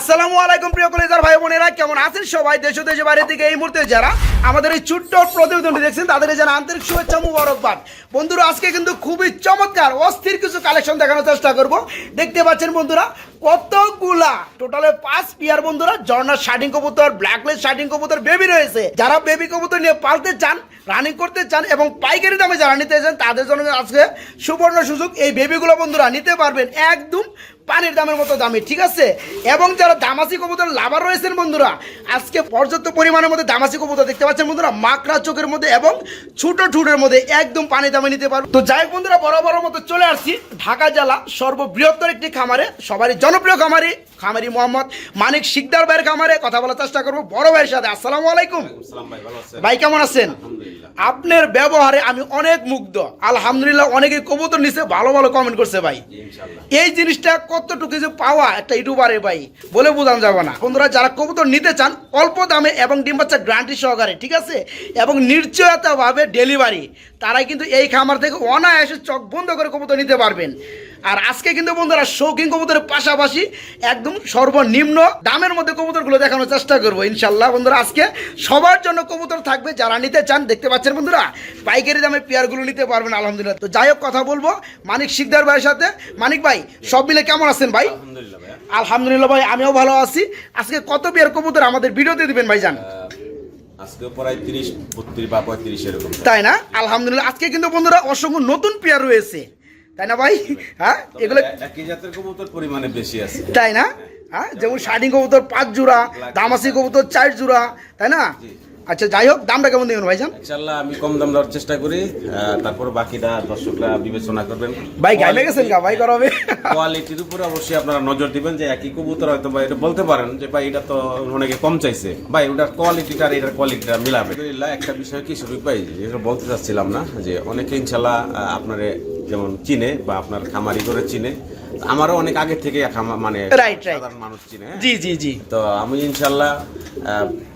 আসসালামু আলাইকুম প্রিয় কলেজার ভাই বোনেরা, কেমন আছেন সবাই? দেশ ও দেশের বাইরে থেকে এই মুহূর্তে যারা আমাদের এই ছোট্ট প্রতিবেদনটি দেখছেন, তাদের যারা আন্তরিক শুভেচ্ছা, মুবারকবাদ। বন্ধুরা, আজকে কিন্তু খুবই চমৎকার, অস্থির কিছু কালেকশন দেখানোর চেষ্টা করব। দেখতে পাচ্ছেন বন্ধুরা, কতগুলা টোটালে পাঁচ পিয়ার বন্ধুরা, ঝর্ণার শার্টিং কবুতর ব্ল্যাকলেস শার্টিং কবুতর বেবি রয়েছে। যারা বেবি কবুতর নিয়ে পালতে চান রানিং করতে চান এবং পাইকারি দামে যারা নিতে চান, তাদের জন্য আজকে সুবর্ণ সুযোগ। এই বেবিগুলো বন্ধুরা নিতে পারবেন একদম পানির দামের মতো দামি ঠিক আছে? এবং যারা দামাসি কবুতর লাভার রয়েছেন বন্ধুরা আজকে পর্যাপ্ত পরিমাণের মধ্যে দামাসি কবুতর দেখতে পাচ্ছেন বন্ধুরা মাকড়া চোখের মধ্যে এবং ছোট ঠুটের মধ্যে একদম পানি দামে নিতে পারব তো যাই বন্ধুরা বড় বড় মতো চলে আসছি ঢাকা জেলা সর্ববৃহত্তর একটি খামারে সবারই জনপ্রিয় খামারি খামারি মোহাম্মদ মানিক শিকদার ভাইয়ের খামারে কথা বলার চেষ্টা করব। বড় ভাইয়ের সাথে আসসালামু আলাইকুম। ভাই কেমন আছেন? আপনার ব্যবহারে আমি অনেক মুগ্ধ। আলহামদুলিল্লাহ অনেকে কবুতর নিচে ভালো ভালো কমেন্ট করছে ভাই। এই জিনিসটা কতটুকু যে পাওয়া একটা ইউটিউবারে ভাই, বলে বোঝানো যাবে না। বন্ধুরা, যারা কবুতর নিতে চান, অল্প দামে এবং ডিম বাচ্চা গ্রান্টি সহকারে, ঠিক আছে? এবং নিশ্চয়তাভাবে ডেলিভারি তারাই কিন্তু এই খামার থেকে অনায়াসে চোখ বন্ধ করে কবুতর নিতে পারবেন। আর আজকে কিন্তু বন্ধুরা শৌখিন কবুতরের পাশাপাশি একদম সর্বনিম্ন দামের মধ্যে কবুতরগুলো দেখানোর চেষ্টা করব ইনশাল্লাহ বন্ধুরা আজকে সবার জন্য কবুতর থাকবে যারা নিতে চান দেখতে পাচ্ছেন বন্ধুরা পাইকারি দামে পেয়ারগুলো নিতে পারবেন আলহামদুলিল্লাহ। তো যাই হোক কথা বলব মানিক শিকদার ভাইয়ের সাথে। মানিক ভাই সব মিলে কেমন আছেন ভাই? আলহামদুলিল্লাহ ভাই আমিও ভালো আছি। আজকে কত পেয়ার কবুতর আমাদের ভিডিওতে দিবেন পঁয়ত্রিশ এরকম। তাই না? আলহামদুলিল্লাহ আজকে কিন্তু বন্ধুরা অসংখ্য নতুন পেয়ার রয়েছে। তাই না ভাই? হ্যাঁ? এগুলো এ- একই জাতের কবুতর পরিমাণে বেশি আছে। তাই না? হ্যাঁ? যেমন শার্টিং কবুতর পাঁচ জোড়া দামাসি কবুতর চার জোড়া তাই না? আচ্ছা যাই হোক দামটা কেমন দেবেন ভাইজান? ইনশাআল্লাহ আমি কম দাম দেওয়ার চেষ্টা করি। তারপর বাকিটা দর্শকরা বিবেচনা করবেন। ভাই গাইলে গেছেন গা ভাই করাবে কোয়ালিটির উপরে অবশ্যই আপনারা নজর দিবেন যে একই কবুতর হয়তো বা এটা বলতে পারেন যে ভাই এটা তো অনেকে কম চাইছে। ভাই ওটার কোয়ালিটিটা আর এটার কোয়ালিটিটা মিলাবে। আলহামদুলিল্লাহ একটা বিষয় কি শরীফ ভাই যেটা বলতে চাচ্ছিলাম না যে অনেকে ইনশাল্লাহ আহ, আপনারে যেমন চিনে বা আপনার খামারি করে চিনে। আমারও অনেক আগে থেকে মানে. সাধারণ মানুষ চিনে হ্যাঁ? জি জি জি। তো আমি ইনশাল্লাহ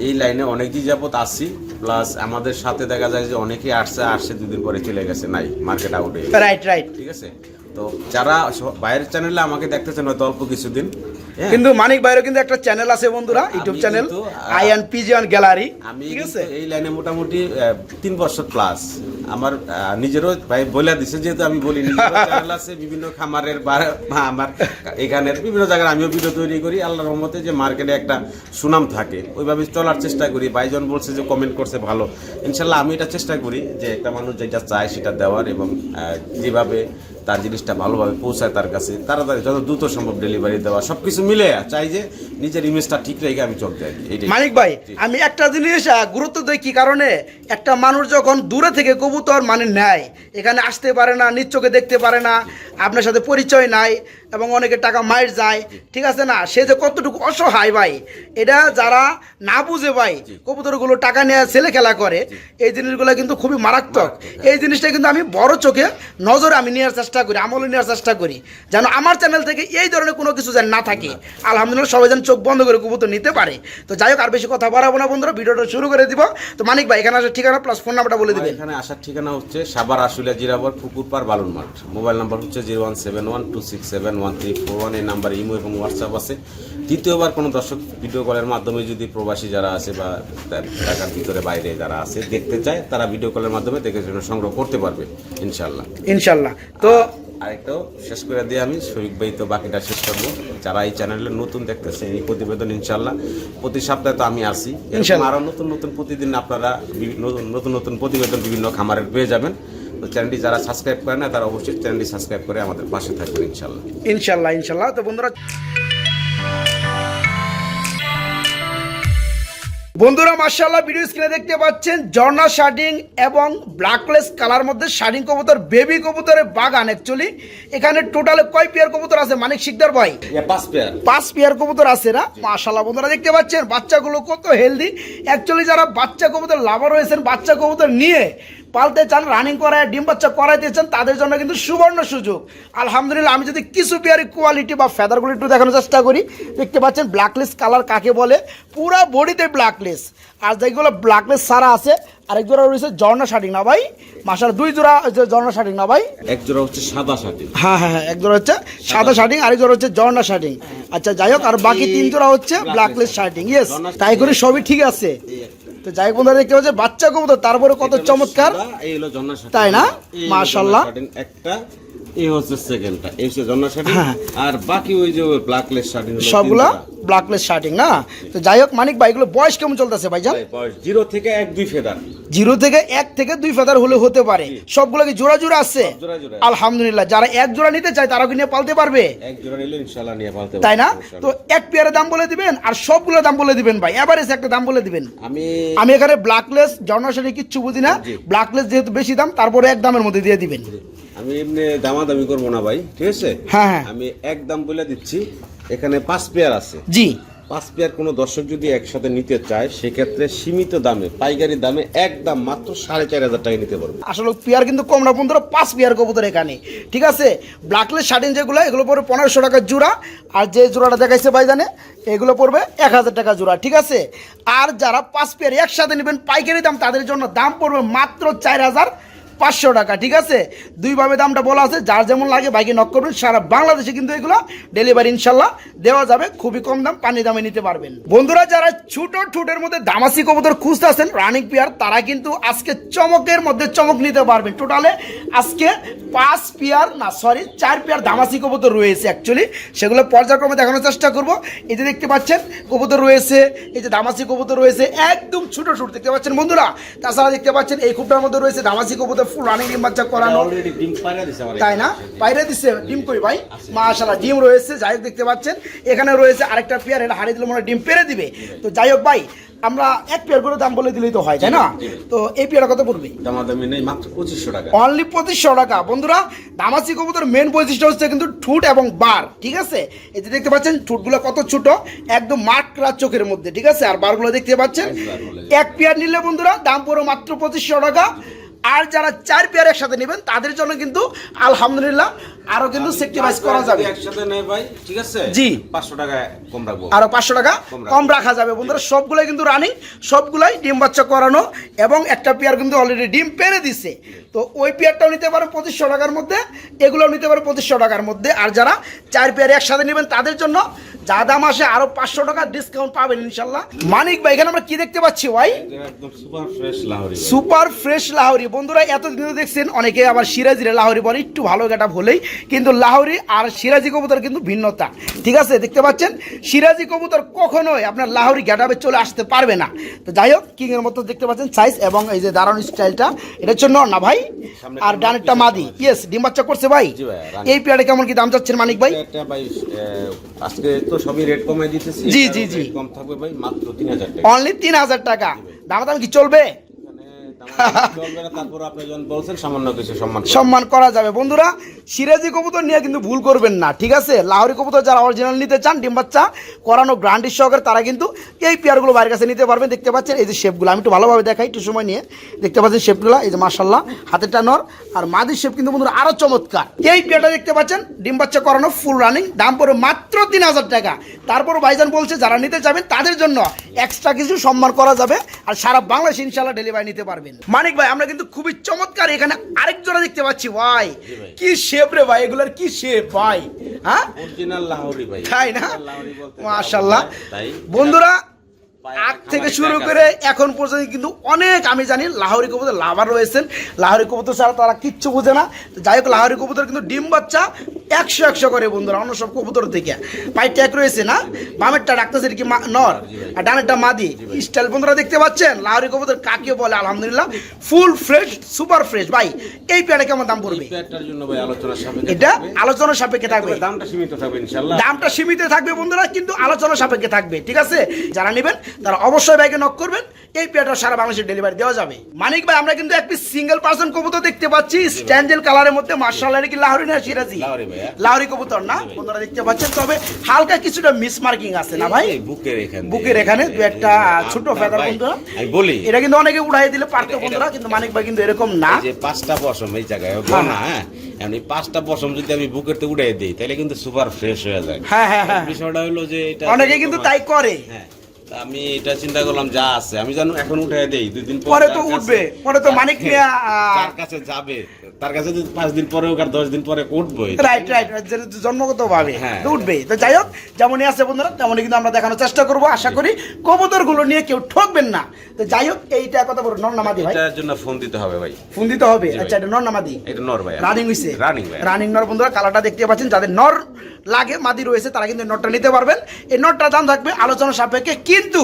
এই লাইনে অনেকই যাবৎ যাবত আসছি প্লাস আমাদের সাথে দেখা যায় যে অনেকেই আসছে আসছে দুদিন পরে চলে গেছে নাই মার্কেট আউটে রাইট রাইট ঠিক আছে? তো যারা বাইরের চ্যানেলে আমাকে দেখতেছেন হয়তো অল্প কিছুদিন। কিন্তু মানিক ভাইয়েরও কিন্তু একটা চ্যানেল আছে বন্ধুরা YouTube channel I and pigeon gallery আমি ঠিক আছে? এই লাইনে মোটামুটি তিন বছর প্লাস আমার নিজেরও ভাই বলে দিছে যেহেতু আমি বলি চ্যানেল আছে বিভিন্ন খামারের বা আমার এখানের বিভিন্ন জায়গায় আমিও ভিডিও তৈরি করি। আল্লাহর রহমতে যে মার্কেটে একটা সুনাম থাকে ওইভাবে চলার চেষ্টা করি। বাইজন বলছে যে কমেন্ট করছে ভালো। ইনশাল্লাহ আমি এটা চেষ্টা করি যে একটা মানুষ যেটা চায় সেটা দেওয়ার এবং যেভাবে তার জিনিসটা ভালোভাবে পৌঁছায় তার কাছে। তাড়াতাড়ি যত দ্রুত সম্ভব ডেলিভারি দেওয়া, সবকিছু মিলে চাই যে নিজের ইমেজটা ঠিক রেখে আমি চলতে আর কি মানিক ভাই, আমি একটা জিনিস গুরুত্ব দিই কি কারণে? একটা মানুষ যখন দূরে থেকে কবুতর মানে নেয়, এখানে আসতে পারে না নিচ্চকে দেখতে পারে না, আপনার সাথে পরিচয় নাই এবং অনেকে টাকা মাইর যায় ঠিক আছে না? সে যে কতটুকু অসহায় ভাই এটা যারা না বুঝে ভাই কবুতরগুলো টাকা নিয়ে ছেলে খেলা করে এই জিনিসগুলো কিন্তু খুবই মারাত্মক। এই জিনিসটা কিন্তু আমি বড় চোখে নজরে আমি নেওয়ার চেষ্টা করি আমলে নেওয়ার চেষ্টা করি যেন আমার চ্যানেল থেকে এই ধরনের কোনো কিছু যেন না থাকে। আলহামদুলিল্লাহ সবাই যেন চোখ বন্ধ করে কবুতর নিতে পারে। তো যাই হোক আর বেশি কথা বাড়াবো না বন্ধুরা ভিডিওটা শুরু করে দিব। তো মানিক ভাই এখানে আসার ঠিকানা প্লাস ফোন নাম্বারটা বলে দিবেন। এখানে আসার ঠিকানা হচ্ছে সাবার আশুলিয়া জিরাবর পুকুরপার বালুন মাঠ মোবাইল নাম্বার হচ্ছে zero one seven one two six seven one three four one এই নাম্বার ইমো এবং হোয়াটসঅ্যাপ আছে। দ্বিতীয়বার কোনো দর্শক ভিডিও কলের মাধ্যমে যদি প্রবাসী যারা আছে বা ঢাকার ভিতরে বাইরে যারা আছে দেখতে চায় তারা ভিডিও কলের মাধ্যমে দেখে জন্য সংগ্রহ করতে পারবে ইনশাল্লাহ ইনশাল্লাহ তো আরেকটাও শেষ করে দিয়ে আমি শরীফ ভাই তো বাকিটা শেষ করব। যারা এই চ্যানেলে নতুন দেখতেছে এই প্রতিবেদন ইনশাল্লাহ প্রতি সপ্তাহে তো আমি আসি। এরকম ইনশাল্লাহ। আরও নতুন নতুন প্রতিদিন আপনারা নতুন নতুন প্রতিবেদন বিভিন্ন খামারের পেয়ে যাবেন। তো চ্যানেলটি যারা সাবস্ক্রাইব করে না তারা অবশ্যই চ্যানেলটি সাবস্ক্রাইব করে আমাদের পাশে থাকবেন ইনশাল্লাহ। ইনশাল্লাহ ইনশাল্লাহ। তো বন্ধুরা বন্ধুরা মার্শাল্লাহ ভিডিও স্ক্রিনে দেখতে পাচ্ছেন ঝর্ণা শার্টিং এবং ব্ল্যাকলেস কালার মধ্যে শার্টিং কবুতর বেবি কবুতরের বাগান অ্যাকচুয়ালি এখানে টোটালে কয় পেয়ার কবুতর আছে মানিক শিকদার ভাই? পাঁচ পেয়ার পাঁচ পেয়ার কবুতর আছে না? মাশাল্লাহ বন্ধুরা দেখতে পাচ্ছেন বাচ্চাগুলো কত হেলদি অ্যাকচুয়ালি যারা বাচ্চা কবুতর লাভার রয়েছেন বাচ্চা কবুতর নিয়ে পালতে চান রানিং করায় ডিম বাচ্চা করাইতে চান তাদের জন্য কিন্তু সুবর্ণ সুযোগ। আলহামদুলিল্লাহ আমি যদি কিছু পেয়ারি কোয়ালিটি বা ফেদারগুলো একটু দেখানোর চেষ্টা করি দেখতে পাচ্ছেন ব্ল্যাকলেস কালার কাকে বলে? পুরো বডিতে ব্ল্যাকলেস আর যেগুলো ব্ল্যাকলেস সারা আছে আরেক জোড়া রয়েছে জর্না শাটিং না ভাই? মাসার দুই জোড়া হচ্ছে জর্না শাটিং না ভাই? এক জোড়া হচ্ছে সাদা শার্টি হ্যাঁ হ্যাঁ হ্যাঁ এক জোড়া হচ্ছে সাদা শার্টিং আরেক জোড়া হচ্ছে জর্না শার্টিং আচ্ছা যাই হোক আর বাকি তিন জোড়া হচ্ছে ব্ল্যাকলেস শার্টিং ইয়েস তাই করে সবই ঠিক আছে। তো যাই বন্ধুরা দেখতে পাচ্ছে বাচ্চা কবুতর তারপরে কত চমৎকার। তাই না? শার্টিন একটা এই হচ্ছে সেকেন্ডটা এই হচ্ছে জন্না শার্টি হ্যাঁ। আর বাকি ওই যে ব্ল্যাকলেস শার্টি সবগুলা ব্ল্যাকলেস শার্টিং না? তো যাই হোক মানিক ভাই এগুলো বয়স কেমন চলতেছে ভাইজান? জিরো থেকে এক দুই ফেদার। জিরো থেকে এক থেকে দুই ফেদার হলে হতে পারে। সবগুলো কি জোড়া জোড়া আছে। আলহামদুলিল্লাহ যারা এক জোড়া নিতে চায় তারা কি নিয়ে পালতে পারবে? এক জোড়া নিলে ইনশাল্লাহ নিয়ে পালতে তাই না? তো এক পেয়ারের দাম বলে দিবেন আর সবগুলো দাম বলে দিবেন ভাই। এভারেজ একটা দাম বলে দিবেন। আমি আমি এখানে ব্ল্যাকলেস জর্নাশারি কিচ্ছু বুঝি না। ব্ল্যাকলেস যেহেতু বেশি দাম তারপরে এক দামের মধ্যে দিয়ে দিবেন। আমি এমনি দামাদামি করব না ভাই ঠিক আছে? হ্যাঁ, হ্যাঁ। আমি এক দাম বলে দিচ্ছি এখানে পাঁচ পেয়ার আছে। জি। পাঁচ পেয়ার কোনো দর্শক যদি একসাথে নিতে চায় সেক্ষেত্রে সীমিত দামে পাইকারি দামে একদম মাত্র সাড়ে চার হাজার টাকা নিতে পারবে। আসলে পেয়ার কিন্তু কম না পনেরো পাঁচ পেয়ার কবুতর এখানে। ঠিক আছে? ব্ল্যাকলেস শার্টিন যেগুলো এগুলো পড়বে পনেরোশো টাকা জোড়া। আর যে জোড়াটা দেখাইছে ভাইজানে এগুলো পড়বে এক হাজার টাকা জোড়া ঠিক আছে? আর যারা পাঁচ পেয়ার একসাথে নেবেন পাইকারি দাম তাদের জন্য দাম পড়বে মাত্র চার হাজার পাঁচশো টাকা, ঠিক আছে? দুইভাবে দামটা বলা আছে, যার যেমন লাগে বাইকে নক করবেন, সারা বাংলাদেশে কিন্তু এগুলো ডেলিভারি ইনশাল্লাহ দেওয়া যাবে, খুবই কম দাম, পানি দামে নিতে পারবেন। বন্ধুরা, যারা ছোট ঠুটের মধ্যে দামাসি কবুতর খুঁজতে আছেন রানিং পেয়ার তারা কিন্তু আজকে চমকের মধ্যে চমক নিতে পারবেন। টোটালে আজকে পাঁচ পেয়ার না সরি চার পেয়ার দামাসি কবুতর রয়েছে অ্যাকচুয়ালি সেগুলো পর্যায়ক্রমে দেখানোর চেষ্টা করব। এই যে দেখতে পাচ্ছেন, কবুতর রয়েছে, এই যে দামাসি কবুতর রয়েছে, একদম ছোট ছোট দেখতে পাচ্ছেন বন্ধুরা? তাছাড়া দেখতে পাচ্ছেন, এই খুবটার মধ্যে রয়েছে দামাসি কবুতর ডিম বাচ্চা করানো। তাই না? ডিম কই ভাই? মাশাআল্লাহ ডিম রয়েছে যাই দেখতে পাচ্ছেন। এখানে রয়েছে আরেকটা পেয়ার এটা হারিয়ে দিলে মনে ডিম পেরে দিবে। তো যাই হোক ভাই আমরা এক পেয়ার করে দাম বলে দিলেই তো হয় তাই না? জি, জি। তো এই পেয়ারটা কত পড়বে? দামাদামি নেই মাত্র পঁচিশশো টাকা। অনলি পঁচিশশো টাকা। বন্ধুরা দামাসি কবুতর মেন বৈশিষ্ট্য হচ্ছে কিন্তু ঠুট এবং বার ঠিক আছে? এই যে দেখতে পাচ্ছেন ঠুটগুলো কত ছোট একদম মাঠ রাত চোখের মধ্যে ঠিক আছে? আর বারগুলো দেখতে পাচ্ছেন এক পেয়ার নিলে বন্ধুরা দাম পড়ো মাত্র পঁচিশশো টাকা। আর যারা চার পেয়ার একসাথে নেবেন তাদের জন্য কিন্তু আলহামদুলিল্লাহ আরও কিন্তু সেক্টিভাইজ করা যাবে। একসাথে নেয় ভাই ঠিক আছে? জি। পাঁচশো টাকা কম রাখব। আরও পাঁচশো টাকা কম রাখা যাবে। বন্ধুরা সবগুলাই কিন্তু রানিং সবগুলাই ডিম বাচ্চা করানো এবং একটা পেয়ার কিন্তু অলরেডি ডিম পেরে দিছে। তো ওই পেয়ারটাও নিতে পারেন পঁচিশশো টাকার মধ্যে এগুলোও নিতে পারেন পঁচিশশো টাকার মধ্যে। আর যারা চার পেয়ার একসাথে নেবেন তাদের জন্য যা দাম আসে আরও পাঁচশো টাকা ডিসকাউন্ট পাবেন ইনশাল্লাহ। মানিক ভাই এখানে আমরা কি দেখতে পাচ্ছি ভাই? Super fresh Lahori. বন্ধুরা এতদিন দেখছেন অনেকে আবার সিরাজিরে লাহোরি বলে একটু ভালো গেটা হলেই কিন্তু লাহোরি আর সিরাজি কবুতর কিন্তু ভিন্নতা। ঠিক আছে দেখতে পাচ্ছেন? সিরাজি কবুতর কখনোই আপনার লাহরি গেটাবে চলে আসতে পারবে না। তো যাই হোক কিং এর মতো দেখতে পাচ্ছেন সাইজ এবং এই যে দাঁড়ানো স্টাইলটা এটা হচ্ছে না ভাই? আর ডানেরটা মাদি। ইয়েস ডিম বাচ্চা করছে ভাই। এই পেয়ারে কেমন কি দাম চাচ্ছেন মানিক ভাই? আজকে তো সবই রেট কমাই দিতেছি। জি, জি, জি। কম থাকবে ভাই মাত্র তিন হাজার টাকা। অনলি তিন হাজার টাকা। দাম দাম কি চলবে? সম্মান করা যাবে। বন্ধুরা, সিরাজি কবুতর নিয়ে কিন্তু ভুল করবেন না, ঠিক আছে? লাহোরি কবুতর যারা অরিজিনাল নিতে চান, ডিম বাচ্চা, করানো গ্রান্ডি সহকারে তারা কিন্তু এই পেয়ারগুলো বাইরের কাছে নিতে পারবেন। দেখতে পাচ্ছেন এই যে শেপগুলো। আমি একটু ভালোভাবে দেখাই, একটু সময় নিয়ে। দেখতে পাচ্ছেন শেপগুলো, এই যে মার্শাল্লাহ হাতেরটা নর। আর মাদির শেপ কিন্তু বন্ধুরা আরও চমৎকার। এই পেয়ারটা দেখতে পাচ্ছেন, ডিম বাচ্চা করানো ফুল রানিং দাম পড়ে মাত্র তিন হাজার টাকা। তারপর ভাইজান বলছে, যারা নিতে যাবেন তাদের জন্য এক্সট্রা কিছু সম্মান করা যাবে। আর সারা বাংলাদেশ ইনশাল্লাহ ডেলিভারি নিতে পারবেন। মানিক ভাই আমরা কিন্তু খুবই চমৎকার এখানে আরেক জোড়া দেখতে পাচ্ছি। ভাই। কি শেপ রে ভাই এগুলার কি শেপ ভাই হ্যাঁ? অরিজিনাল লাহোরি ভাই। তাই না? তাই। বন্ধুরা আগ থেকে শুরু করে এখন পর্যন্ত কিন্তু অনেক আমি জানি লাহোরি কবুতর লাভার রয়েছেন। লাহোরি কবুতর ছাড়া তারা কিচ্ছু বোঝে না। যাই হোক লাহোরি কবুতর কিন্তু ডিম বাচ্চা একশো একশো করে বন্ধুরা অন্য সব কবুতর থেকে। পাই ট্যাগ রয়েছে না? বামেরটা ডাক্তার কি নর? আর ডানেরটা মাদি। স্টাইল বন্ধুরা দেখতে পাচ্ছেন? লাহোরি কবুতর কাকে বলে? আলহামদুলিল্লাহ ফুল ফ্রেশ সুপার ফ্রেশ। ভাই এই পেয়ারে কেমন দাম পড়বে? আলোচনা এটা থাকবে। আলোচনার সাপেক্ষে থাকবে। দামটা সীমিত থাকবে দামটা সীমিত থাকবে বন্ধুরা কিন্তু আলোচনা সাপেক্ষে থাকবে ঠিক আছে? যারা নেবেন তারা অবশ্যই ব্যাগে নক করবেন। এই পেয়ারটা সারা বাংলাদেশে ডেলিভারি দেওয়া যাবে। মানিক ভাই আমরা কিন্তু এক পিস সিঙ্গেল পার্সন কবুতর দেখতে পাচ্ছি। স্ট্যান্ডেল কালারের মধ্যে মার্শাল কি লাহরি না সিরাজি? লাহোরি কবুতর না? বন্ধুরা দেখতে পাচ্ছেন। তবে হালকা কিছুটা মিস মার্কিং আছে না ভাই? বুকের এখানে। বুকের এখানে দু একটা ছোট ফেদার বন্ধুরা। বলি। এটা কিন্তু অনেকে উড়াই দিলে পারতো বন্ধুরা কিন্তু মানিক ভাই কিন্তু এরকম না। যে পাঁচটা পশম এই জায়গায় বনা হ্যাঁ এমনি পাঁচটা পশম যদি আমি বুকের তো উড়াই দিই তাহলে কিন্তু সুপার ফ্রেশ হয়ে যায়। হ্যাঁ হ্যাঁ হ্যাঁ। বিষয়টা হলো যে এটা অনেকে কিন্তু তাই করে। হ্যাঁ। আমি এটা চিন্তা করলাম যা আছে। আমি জানো এখন উঠাই দেই দুই দিন পরে তো উঠবে পরে তো মানিক মিয়া যার কাছে যাবে। তার কাছে যদি পাঁচ দিন পরে হোক আর দশ দিন পরে উঠবই রাইট রাইট জন্মগত ভাবে। উঠবে তো যাই হোক যেমনই আছে বন্ধুরা তেমনই কিন্তু আমরা দেখানোর চেষ্টা করব। আশা করি কবুতরগুলো নিয়ে কেউ ঠকবেন না। তো যাই হোক এইটা কথা বলো নর নামাদি ভাই। এটার জন্য ফোন দিতে হবে ভাই। ফোন দিতে হবে? আচ্ছা এটা নর নামাদি? এটা নর ভাই রানিং হইছে। রানিং ভাই। রানিং নর বন্ধুরা কালারটা দেখতে পাচ্ছেন যাদের নর লাগে মাদি রয়েছে তারা কিন্তু নটটা নিতে পারবেন। এই নটটার দাম থাকবে আলোচনা সাপেক্ষে কিন্তু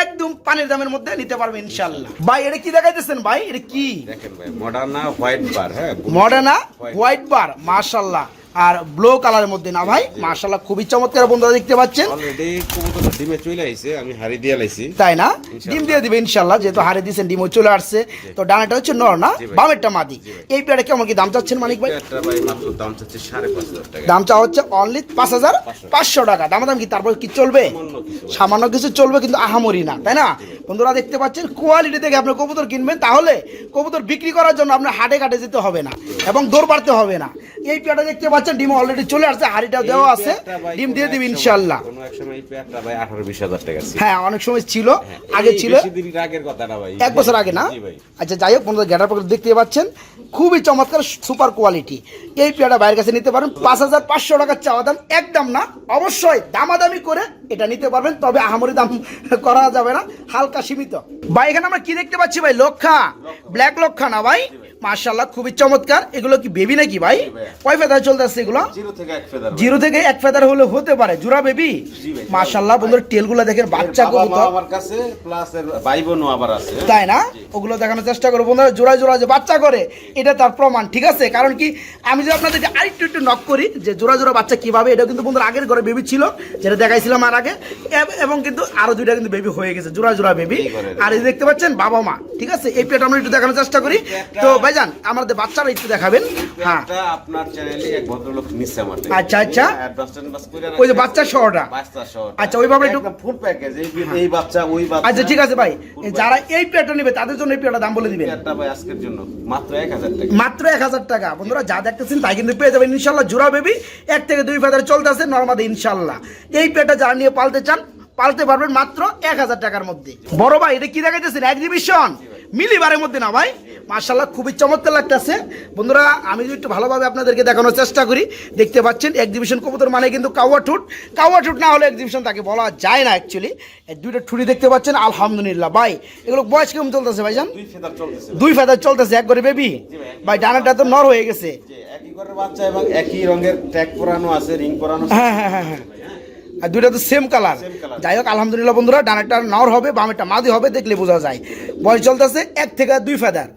একদম পানির দামের মধ্যে নিতে পারবে ইনশাল্লাহ ভাই এটা কি দেখাইতেছেন ভাই? এটা কি? দেখেন ভাই মডার্না হোয়াইট বার হ্যাঁ? মডার্না হোয়াইট বার মার্শাল্লাহ আর ব্লু কালারের মধ্যে না ভাই? মার্শাল্লাহ খুবই চমৎকার বন্ধুরা দেখতে পাচ্ছেন। অলরেডি কবুতরটা ডিমে চলে আইছে আমি হাড়ি দিয়ে লাইছি। তাই না? ডিম দিয়ে দিবে ইনশাল্লাহ যেহেতু হারে দিয়েছেন ডিমও চলে আসছে। তো ডানাটা হচ্ছে নর না? বামেরটা মাদি। এই পেয়ারে কেমন কি দাম চাচ্ছেন মানিক ভাই? দাম চাচ্ছে টাকা। হচ্ছে অনলি পাঁচ হাজার পাঁচশো। টাকা। দাম দাম কি তারপর কি চলবে। সামান্য কিছু চলবে কিন্তু আহামরি না তাই না? বন্ধুরা দেখতে পাচ্ছেন কোয়ালিটি থেকে আপনি কবুতর কিনবেন তাহলে কবুতর বিক্রি করার জন্য আপনার হাটে ঘাটে যেতে হবে না এবং দৌড় বাড়তে হবে না। এই পেয়ারটা দেখতে পাচ্ছেন ডিম অলরেডি চলে আসছে হাড়িটাও দেওয়া আছে ডিম দিয়ে দিবে ইনশাল্লাহ কোনো এক সময় এই পেয়ারটা ভাই আঠারো বিশ হাজার টাকা ছিল। হ্যাঁ অনেক সময় ছিল হ্যাঁ, আগে ছিল। এক বছর আগে না? আচ্ছা যাই হোক বন্ধুরা গ্যাটার পকেট দেখতে পাচ্ছেন খুবই চমৎকার সুপার কোয়ালিটি এই পেয়ারটা বাইরের কাছে নিতে পারেন পাঁচ হাজার পাঁচশো টাকার চাওয়া দাম একদম না। অবশ্যই দামাদামি করে এটা নিতে পারবেন তবে আহামরি দাম করা যাবে না। হালকা সীমিত। ভাই এখানে আমরা কি দেখতে পাচ্ছি ভাই? লক্ষা। ব্ল্যাক লক্ষা না ভাই? মার্শাল্লাহ খুবই চমৎকার। এগুলো কি বেবি নাকি ভাই। কয় ফেদার চলতেছে এগুলো? জিরো থেকে এক ফেদার। জিরো হলে হতে পারে। জোড়া বেবি। মার্শাল্লাহ বন্ধুরা টেলগুলো দেখেন বাচ্চা কবুতর। আমার কাছে প্লাস ভাই বোনও আবার আছে। তাই না? ওগুলো দেখানোর চেষ্টা করব। বন্ধুরা জোড়া জোড়া যে বাচ্চা করে এটা তার প্রমাণ ঠিক আছে? কারণ কি আমি যদি আপনাদেরকে আরেকটু একটু নক করি যে জোড়া জোড়া বাচ্চা কীভাবে এটা কিন্তু বন্ধুরা আগের ঘরে বেবি ছিল যেটা দেখাইছিলাম আর আগে এবং কিন্তু আরও দুইটা কিন্তু বেবি হয়ে গেছে জোড়া জোড়া বেবি আর এই দেখতে পাচ্ছেন বাবা মা ঠিক আছে? এই পেট আমরা একটু দেখানোর চেষ্টা করি। তো ভাইজান আমাদের বাচ্চারা একটু দেখাবেন। হ্যাঁ। আপনার চ্যানেলে এক ভদ্রলোক নিচ্ছে আমার আচ্ছা, আচ্ছা। ওই যে বাচ্চা সহটা। আচ্ছা, ওইভাবে একটু- ফুল প্যাকেজ এই বাচ্চা ওই বাচ্চা। আচ্ছা ঠিক আছে ভাই। যারা এই পেটটা নেবে তাদের জন্য এই পেটটা দাম বলে দিবেন। একটা ভাই আজকের জন্য মাত্র এক হাজার টাকা। মাত্র এক হাজার টাকা। বন্ধুরা যা দেখতেছেন তাই কিন্তু পেয়ে যাবেন। ইনশাল্লাহ জোড়া বেবি এক থেকে দুই ফেদারে চলতেছে নর্মাদে ইনশাল্লাহ। এই পেটা যারা নিয়ে পালতে চান পালতে পারবেন মাত্র এক হাজার টাকার মধ্যে। বড় ভাই এটা কি দেখাইতেছেন? এক্সিবিশন মিলিবারের মধ্যে না ভাই? মার্শাল্লাহ খুবই চমৎকার লাগতেছে। বন্ধুরা আমি যদি একটু ভালোভাবে আপনাদেরকে দেখানোর চেষ্টা করি দেখতে পাচ্ছেন এক্সিবিশন কবুতর মানে কিন্তু কাওয়া ঠুট। কাওয়া ঠুট না হলে এক্সিবিশন তাকে বলা যায় না অ্যাকচুয়ালি দুইটা ঠুরি দেখতে পাচ্ছেন আলহামদুলিল্লাহ। ভাই এগুলো বয়স কেমন চলতেছে ভাইজান? দুই ফেদার চলতেছে। দুই ফেদার চলতেছে এক করে বেবি ভাই ডানাটা তো নর হয়ে গেছে। একই ঘরের বাচ্চা এবং একই রঙের ট্যাগ পরানো আছে রিং পরানো হ্যাঁ হ্যাঁ হ্যাঁ হ্যাঁ। আর দুইটা তো সেম কালার যাই হোক আলহামদুলিল্লাহ বন্ধুরা ডানাটা নর হবে বামেরটা মাদি হবে দেখলে বোঝা যায়। বয়স চলতেছে এক থেকে দুই ফেদার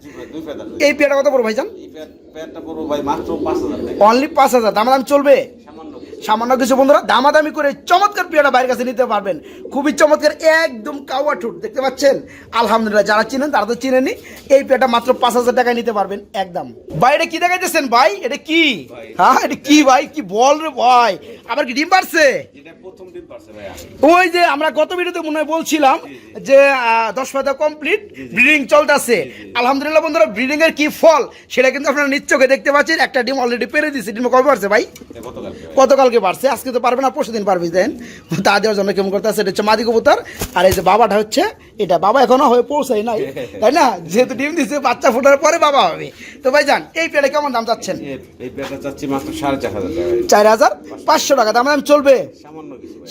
এই পেয়ারটা কত ভাইজান পড়ব ভাই মাত্র পাঁচ হাজার দাম দাম চলবে? সামান্য কিছু। বন্ধুরা দামাদামি করে চমৎকার পেয়ারটা বাইরের কাছে নিতে পারবেন। খুবই চমৎকার একদম কাওয়া ঠুট দেখতে পাচ্ছেন? আলহামদুলিল্লাহ যারা চিনেন তারা তো চিনেনি এই পেয়ারটা মাত্র পাঁচ হাজার টাকায় নিতে পারবেন একদম। বাইরে কি দেখাইতেছেন ভাই? এটা কি? হ্যাঁ এটা কি ভাই? কি বল রে ভাই? আবার কি ডিম পারছে? এটা ওই যে আমরা গত ভিডিওতে মনে হয় বলছিলাম যে দশ পাতা কমপ্লিট ব্রিডিং চলতেছে। আলহামদুলিল্লাহ বন্ধুরা ব্রিডিং এর কি ফল? সেটা কিন্তু আপনারা নিশ্চয়ই দেখতে পাচ্ছেন। একটা ডিম অলরেডি পেরে দিচ্ছে ডিম কবে পারছে ভাই? এটা গতকালকে পারছে আজকে তো পারবে না পরশু দিন পারবে দেন। তা দেওয়ার জন্য কেমন করতে এটা হচ্ছে মাদি কবুতর আর এই যে বাবাটা হচ্ছে এটা বাবা এখনও হয়ে পৌঁছাই নাই তাই না? যেহেতু ডিম দিচ্ছে বাচ্চা ফোটার পরে বাবা হবে। তো ভাই যান এই পেটে কেমন দাম চাচ্ছেন? এই- এই চাচ্ছি মাত্র সাড়ে চার হাজার চার হাজার পাঁচশো টাকা দাম দাম চলবে? সামান্য কিছু ভাই।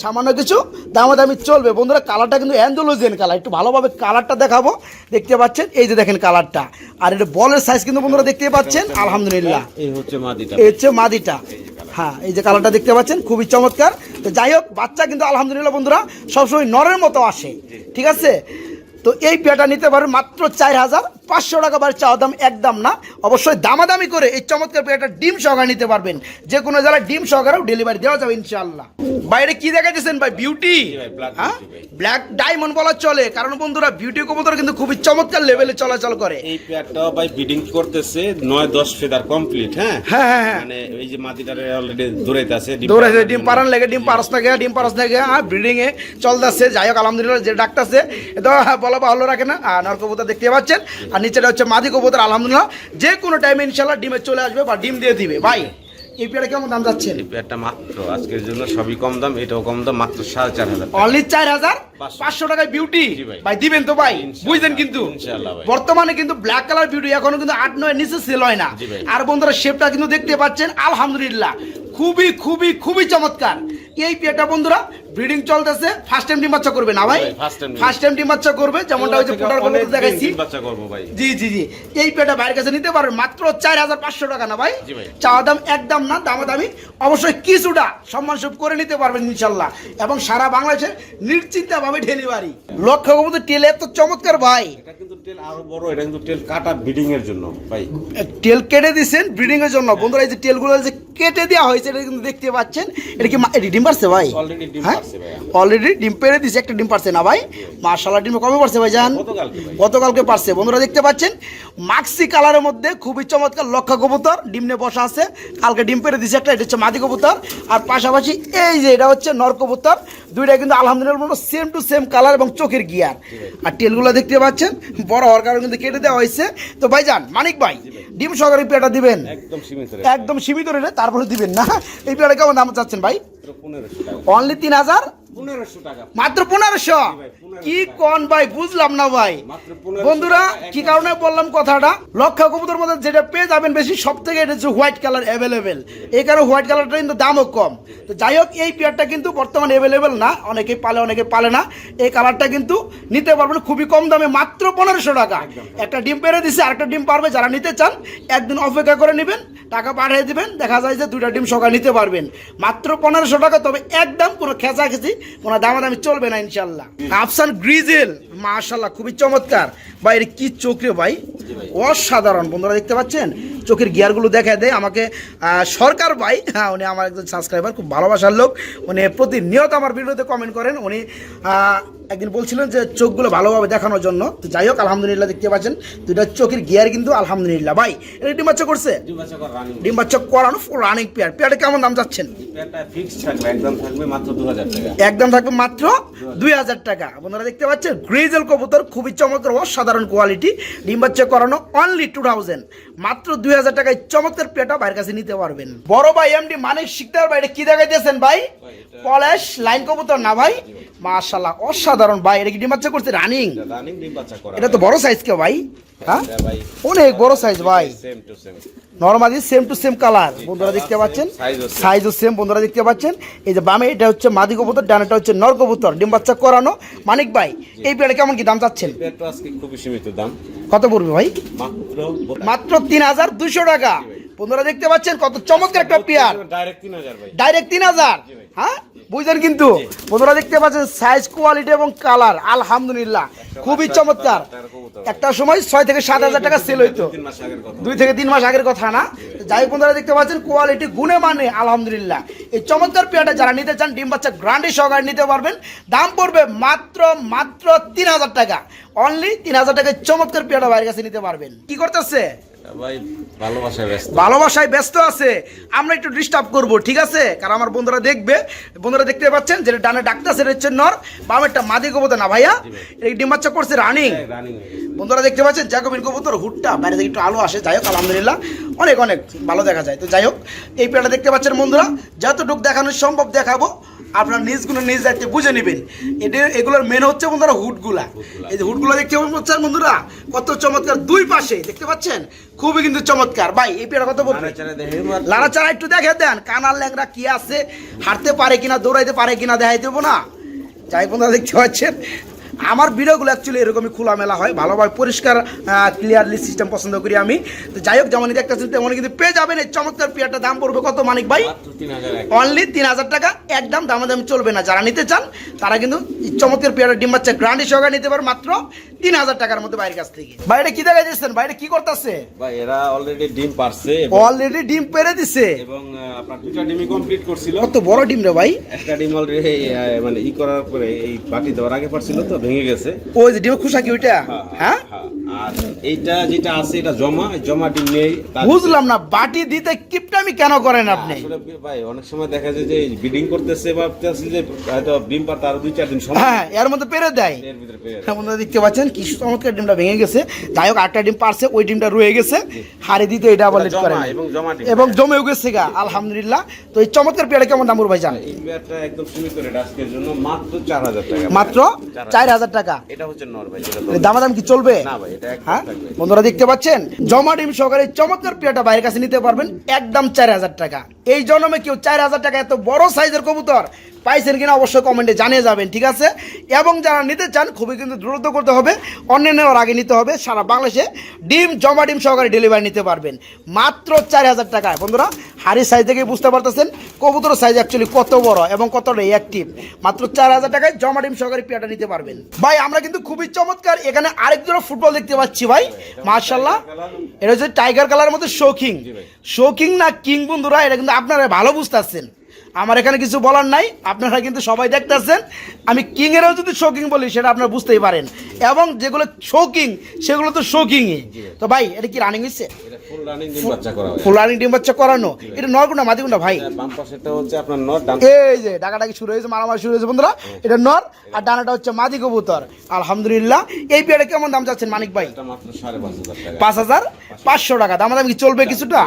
দামি চলবে। বন্ধুরা কালারটা কিন্তু অ্যান্ডোলোজিয়ান কালার একটু ভালোভাবে কালারটা দেখাবো। দেখতে পাচ্ছেন এই যে দেখেন কালারটা। আর এটা বলের সাইজ কিন্তু বন্ধুরা দেখতে পাচ্ছেন আলহামদুলিল্লাহ। এই হচ্ছে মাদিটা। এই হচ্ছে মাদিটা। হ্যাঁ এই যে কালারটা দেখতে পাচ্ছেন খুবই চমৎকার। তো যাই হোক বাচ্চা কিন্তু আলহামদুলিল্লাহ বন্ধুরা সবসময় নরের মতো আসে ঠিক আছে? তো এই পেয়াটা নিতে পারেন মাত্র চার হাজার পাঁচশো টাকা বাড়ি চাওয়া দাম একদম না। অবশ্যই দামাদামি করে এই চমৎকার পেয়ারটা ডিম সহকারে নিতে পারবেন। যে কোনো জেলায় ডিম সহকারেও ডেলিভারি দেওয়া যাবে ইনশাল্লাহ বাইরে কি দেখাইতেছেন ভাই? বিউটি হ্যাঁ? ব্ল্যাক ডায়মন্ড বলা চলে। কারণ বন্ধুরা বিউটি কবুতর কিন্তু খুবই চমৎকার লেভেলে চলাচল করে। এই পেয়ারটাও ভাই বিডিং করতেছে নয় দশ ফেদার কমপ্লিট হ্যাঁ? হ্যাঁ হ্যাঁ হ্যাঁ। মানে এই যে মাটিটারে অলরেডি দৌড়াইতে আছে দৌড়াইছে ডিম পারান লেগে ডিম পারস না গিয়া ডিম পারস না গিয়া হ্যাঁ ব্রিডিং এ চলতেছে। যাই হোক আলহামদুলিল্লাহ যে ডাকতেছে এটা বলা ভালো রাখে না। আর নরকবুতর দেখতে পাচ্ছেন। আর নিচেটা হচ্ছে মাদি কবুতর আলহামদুলিল্লাহ। যে কোনো টাইমে ইনশাল্লাহ ডিমে চলে আসবে বা ডিম দিয়ে দিবে। ভাই এই পেয়ারে কেমন দাম যাচ্ছেন এই পেয়ারটা মাত্র আজকের জন্য সবই কম দাম এটাও কম দাম মাত্র সাড়ে চার হাজার। অনলি চার হাজার পাঁচশো। টাকায় বিউটি ভাই। ভাই দিবেন তো ভাই? বুঝলেন কিন্তু? বর্তমানে কিন্তু ব্ল্যাক কালার বিউটি এখনও কিন্তু আট নয় নিচে সেল হয় না। আর বন্ধুরা শেপটা কিন্তু দেখতে পাচ্ছেন আলহামদুলিল্লাহ। খুবই খুবই খুবই চমৎকার। এই পেটা বন্ধুরা ব্রিডিং চলতেছে ফার্স্ট টাইম ডিম বাচ্চা করবে না ভাই। ফার্স্ট টাইম ডিম। বাচ্চা করবে যেমনটা ওই যে পোটার অনেক দেখাইছি। বাচ্চা করব ভাই। জি জি জি। এই পেটা বাইরের কাছে নিতে পারবেন মাত্র চার হাজার পাঁচশো টাকা না ভাই। চাওয়া দাম একদম না দামা দামি অবশ্যই কিছুটা সম্মান সব করে নিতে পারবেন ইনশাল্লাহ। এবং সারা বাংলাদেশে নিশ্চিন্তে ভাবে ডেলিভারি। লক্ষ্য কবুতর টেলে এত চমৎকার ভাই। এটা কিন্তু টেল আরও বড় এটা কিন্তু টেল কাটা বিডিং এর জন্য ভাই। টেল কেটে দিছেন ব্রিডিং এর জন্য। বন্ধুরা এই যে টেলগুলো যে কেটে দেওয়া হয়েছে এটা কিন্তু দেখতে পাচ্ছেন। এটা কি ডিম পারছে ভাই? হ্যাঁ? অলরেডি ডিম পেরে দিছে একটা ডিম পারছে না ভাই। মার্শাল্লাহ ডিম কবে পারছে ভাই। জান গতকালকে পারছে। বন্ধুরা দেখতে পাচ্ছেন? মাক্সি কালারের মধ্যে খুবই চমৎকার লক্ষা কবুতর ডিম নিয়ে বসা আছে। কালকে ডিম পেরে দিছে একটা এটা হচ্ছে মাদি কবুতর। আর পাশাপাশি এই যে এটা হচ্ছে নর কবুতর। দুইটা কিন্তু আলহামদুলিল্লাহ সেম টু সেম কালার এবং চোখের গিয়ার আর টেলগুলো দেখতে পাচ্ছেন? বড় হওয়ার কারণে কিন্তু কেটে দেওয়া হয়েছে। তো ভাই যান মানিক ভাই ডিম সহকারে পেয়াটা দিবেন। একদম সীমিত একদম সীমিত রেটে তারপরে দিবেন না। এই পেয়ারা কেমন দাম চাচ্ছেন ভাই? অনলি তিন হাজার? মাত্র পনেরোশো? ভাই, 1500 কি কন ভাই বুঝলাম না ভাই। বন্ধুরা কি কারণে বললাম কথাটা? লক্ষা কবুতর মধ্যে যেটা পেয়ে যাবেন বেশি সব থেকে এটা হচ্ছে হোয়াইট কালার অ্যাভেলেবেল এই কারণে হোয়াইট কালারটা কিন্তু দামও কম। তো যাই হোক এই পেয়ারটা কিন্তু বর্তমানে অ্যাভেলেবেল না। অনেকেই পালে অনেকে পালে না। এই কালারটা কিন্তু নিতে পারবেন খুবই কম দামে মাত্র পনেরোশো টাকা। একটা ডিম পেরে দিছে আরেকটা ডিম পারবে। যারা নিতে চান একদিন অপেক্ষা করে নেবেন টাকা পাঠিয়ে দিবেন। দেখা যায় যে দুইটা ডিম সকাল নিতে পারবেন। মাত্র পনেরোশো টাকা তবে একদম কোনো খেঁচা খেঁচি কোনো দামাদামি চলবে না ইনশাল্লাহ আফসান গ্রিজেল মাশাল্লাহ খুবই চমৎকার। ভাই, এর কি চোখ রে ভাই? অসাধারণ। বন্ধুরা, দেখতে পাচ্ছেন? চোখের গিয়ারগুলো দেখা দেয় আমাকে। সরকার ভাই হ্যাঁ উনি আমার একজন সাবস্ক্রাইবার খুব ভালোবাসার লোক। উনি প্রতিনিয়ত আমার ভিডিওতে কমেন্ট করেন। উনি একদিন বলছিলেন যে চোখগুলো ভালোভাবে দেখানোর জন্য। তো যাই হোক আলহামদুলিল্লাহ দেখতে পাচ্ছেন। দুইটা চোখের গিয়ার কিন্তু আলহামদুলিল্লাহ। ভাই এটা ডিম বাচ্চা করছে? ডিম বাচ্চা করানো রানিং পেয়ার পেয়ারটা কেমন দাম যাচ্ছেন পেয়ারটা একদম থাকবে মাত্র দুই হাজার টাকা। আপনারা দেখতে পাচ্ছেন গ্রেজেল কবুতর খুবই চমৎকার অসাধারণ কোয়ালিটি ডিম বাচ্চা করানো অনলি টু থাউজেন্ড মাত্র দুই হাজার টাকায় চমৎকার পেটা বাইরের কাছে নিতে পারবেন। বড় ভাই এমডি মানিক শিকদার বাইরে কি দেখাইতেছেন ভাই? পলাশ লাইন কবুতর না ভাই? মাশাল্লাহ অসাধারণ ভাই এটা কি ডিম বাচ্চা করছে? রানিং রানিং ডিম বাচ্চা করা এটা তো বড় সাইজ কে ভাই? হ্যাঁ এটা অনেক বড় সাইজ ভাই। Same to same normally same to same colour বন্ধুরা দেখতে পাচ্ছেন? সাইজও সেম বন্ধুরা দেখতে পাচ্ছেন? এই যে বামে এটা হচ্ছে মাদি কবুতর ডানাটা হচ্ছে নর কবুতর। ডিম বাচ্চা করানো। মানিক ভাই এই পেয়ারে কেমন কি দাম চাচ্ছেন? আজকে খুবই সীমিত দাম। কত পড়বে ভাই? মাত্র মাত্র তিন হাজার দুশো টাকা। বন্ধুরা দেখতে পাচ্ছেন কত চমৎকার একটা পেয়ার। ডাইরেক্ট তিন হাজার হ্যাঁ? বুঝলেন কিন্তু? বন্ধুরা দেখতে পাচ্ছেন সাইজ কোয়ালিটি এবং কালার আলহামদুলিল্লাহ। খুবই চমৎকার। একটা সময় ছয় থেকে সাত হাজার টাকা সেল হইতো। দুই থেকে তিন মাস আগের কথা। না? যাই বন্ধুরা দেখতে পাচ্ছেন কোয়ালিটি গুণে মানে আলহামদুলিল্লাহ। এই চমৎকার পেয়ারটা যারা নিতে চান ডিম বাচ্চা গ্রান্ডি সহকারে নিতে পারবেন। দাম পড়বে মাত্র মাত্র তিন হাজার টাকা। অনলি তিন হাজার টাকায় চমৎকার পেয়ারটা বাইরের কাছে নিতে পারবেন। কি করতেছে? ভালোবাসায় ব্যস্ত। আছে। আমরা একটু ডিস্টার্ব করব ঠিক আছে? কারণ আমার বন্ধুরা দেখবে বন্ধুরা দেখতে পাচ্ছেন যেটা ডানে ডাক্তার সেটা হচ্ছে নর বামেরটা মাদি কবুতর না ভাইয়া? এই ডিম বাচ্চা করছে রানিং রানিং বন্ধুরা দেখতে পাচ্ছেন জ্যাকবিন কবুতর হুটটা বাইরে থেকে একটু আলো আসে। যাই হোক আলহামদুলিল্লাহ অনেক অনেক ভালো দেখা যায়। তো যাই হোক এই পেয়ারটা দেখতে পাচ্ছেন বন্ধুরা যতটুকু দেখানো সম্ভব দেখাবো। আপনার নিজগুলো নিজ দায়িত্বে বুঝে নেবেন। এটা এগুলোর মেন হচ্ছে বন্ধুরা হুটগুলা এই যে হুটগুলো দেখতে পাচ্ছেন বন্ধুরা? কত চমৎকার দুই পাশে দেখতে পাচ্ছেন? খুবই কিন্তু চমৎকার। ভাই এই পেয়ারটা কত বলবে? লাড়া চারা লাড়াচাড়া একটু দেখে দেন কানার ল্যাংরা কি আছে হাঁটতে পারে কিনা দৌড়াইতে পারে কিনা দেখাই দেবো না। যাই বন্ধুরা দেখতে পাচ্ছেন? আমার ভিডিওগুলো অ্যাকচুয়ালি এরকমই খোলামেলা হয় ভালোভাবে পরিষ্কার ক্লিয়ারলি সিস্টেম পছন্দ করি আমি। তো যাই হোক যেমনই দেখতেছেন তেমনই কিন্তু পেয়ে যাবেন এই চমৎকার পেয়ারটা। দাম পড়বে কত মানিক ভাই? অনলি তিন হাজার টাকা। একদম দামে দামাদামি চলবে না। যারা নিতে চান তারা কিন্তু চমৎকার পেয়ারের ডিম বাচ্চা গ্রান্ডি সহকারে নিতে পারে মাত্র তিন হাজার টাকার মধ্যে বাইরের কাছ থেকে। বাইরে কি দেখা যাচ্ছেন বাইরে কি করতেছে? বা এরা অলরেডি ডিম পারছে অলরেডি ডিম পেরে দিছে। এবং আপনার দুইটা ডিমই কমপ্লিট করছিল। কত বড় ডিম রে ভাই। একটা ডিম অলরেডি মানে ই করার পরে এই বাটি দেওয়ার আগে পারছিল তো ভেঙে গেছে। ওই যে ডিম খুশা কি ওইটা? হ্যাঁ? হ্যাঁ। আর এইটা যেটা আছে এটা জমা নেই বুঝলাম না বাটি দিতে কিপটামি কেন করেন আপনি? ভাই অনেক সময় দেখা যায় যে বিডিং করতেছে ভাবতেছে যে হয়তো ডিম পাতা আরও দুই চার দিন সময় হ্যাঁ এর মধ্যে পেরে দেয়। এর ভিতরে দেখতে পাচ্ছেন কি চমৎকার ডিমটা ভেঙে গেছে। যাই হোক আটটা ডিম পারছে ওই ডিমটা রয়ে গেছে। হারে দিতে এটা আবার লেট জমা করে এবং জমা এবং জমেও গেছে গা আলহামদুলিল্লাহ। তো এই চমৎকার পেয়ারা কেমন দাম ভাই জান এই পেয়ারটা একদম সীমিত রেট আজকের জন্য মাত্র চার হাজার টাকা। মাত্র এটা হচ্ছে নর ভাই দামাদাম কি চলবে? না ভাই হ্যাঁ? বন্ধুরা দেখতে পাচ্ছেন? জমা ডিম সহকারে চমৎকার পেয়ারটা বাইরের কাছে নিতে পারবেন। একদম চার হাজার টাকা। এই জন্মে কেউ চার হাজার টাকা এত বড় সাইজের কবুতর পাইছেন কিনা অবশ্যই কমেন্টে জানিয়ে যাবেন ঠিক আছে? এবং যারা নিতে চান খুবই কিন্তু দ্রুত করতে হবে। অন্যান্যের আগে নিতে হবে সারা বাংলাদেশে ডিম জমা ডিম সহকারে ডেলিভারি নিতে পারবেন। মাত্র চার হাজার টাকায়। বন্ধুরা হাড়ির সাইজ থেকে বুঝতে পারতেছেন কবুতর সাইজ অ্যাকচুয়ালি কত বড় এবং কতটা অ্যাক্টিভ মাত্র চার হাজার টাকায় জমা ডিম সহকারে পেয়ারটা নিতে পারবেন। ভাই আমরা কিন্তু খুবই চমৎকার এখানে আরেক জোড়া ফুটবল দেখতে পাচ্ছি ভাই। মার্শাল্লাহ এটা হচ্ছে টাইগার কালারের মধ্যে শৌকিং শৌকিং না কিং বন্ধুরা এটা কিন্তু আপনারা ভালো বুঝতে বুঝতেছেন। আমার এখানে কিছু বলার নাই আপনারা কিন্তু সবাই দেখতেছেন। আমি কিং এরও যদি শৌকিং বলি সেটা আপনারা বুঝতেই পারেন। এবং যেগুলো শৌকিং সেগুলো তো শৌকিংই তো ভাই এটা কি রানিং হচ্ছে ফুল রানিং ডিম বাচ্চা হয়। করানো? এটা নরগুনা মাদিগুনা ভাই? ডান এই যে ডাকাডাকি শুরু হয়েছে মারামারি শুরু হয়েছে বন্ধুরা। এটা নর আর ডানাটা হচ্ছে মাদি কবুতর। আলহামদুলিল্লাহ। এই পেয়ারে কেমন দাম চাচ্ছেন মানিক ভাই? পাঁচ হাজার পাঁচশো টাকা। দামাদামি কি চলবে কিছুটা?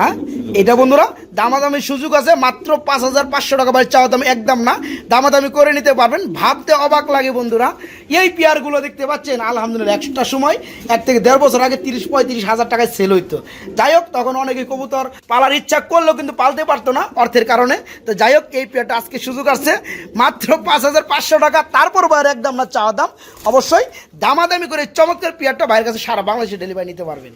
হ্যাঁ? এটা বন্ধুরা দামাদামি সুযোগ আছে মাত্র পাঁচ হাজার পাঁচশো টাকা বাড়ি চাওয়া দাম একদম না, দামাদামি করে নিতে পারবেন। ভাবতে অবাক লাগে বন্ধুরা। এই পেয়ারগুলো দেখতে পাচ্ছেন, আলহামদুলিল্লাহ একটা সময়। এক থেকে দেড় বছর আগে তিরিশ পঁয়ত্রিশ হাজার টাকায় সেল হইতো। যাই হোক, তখন অনেকে কবুতর পালার ইচ্ছা করলেও কিন্তু পালতে পারতো না অর্থের কারণে। তো যাই হোক, এই পেয়ারটা আজকে সুযোগ আসছে। মাত্র পাঁচ হাজার পাঁচশো টাকা, তারপর বাইরে একদম না চাওয়া দাম। অবশ্যই দামাদামি করে চমৎকার পেয়ারটা বাইরের কাছে সারা বাংলাদেশে ডেলিভারি নিতে পারবেন।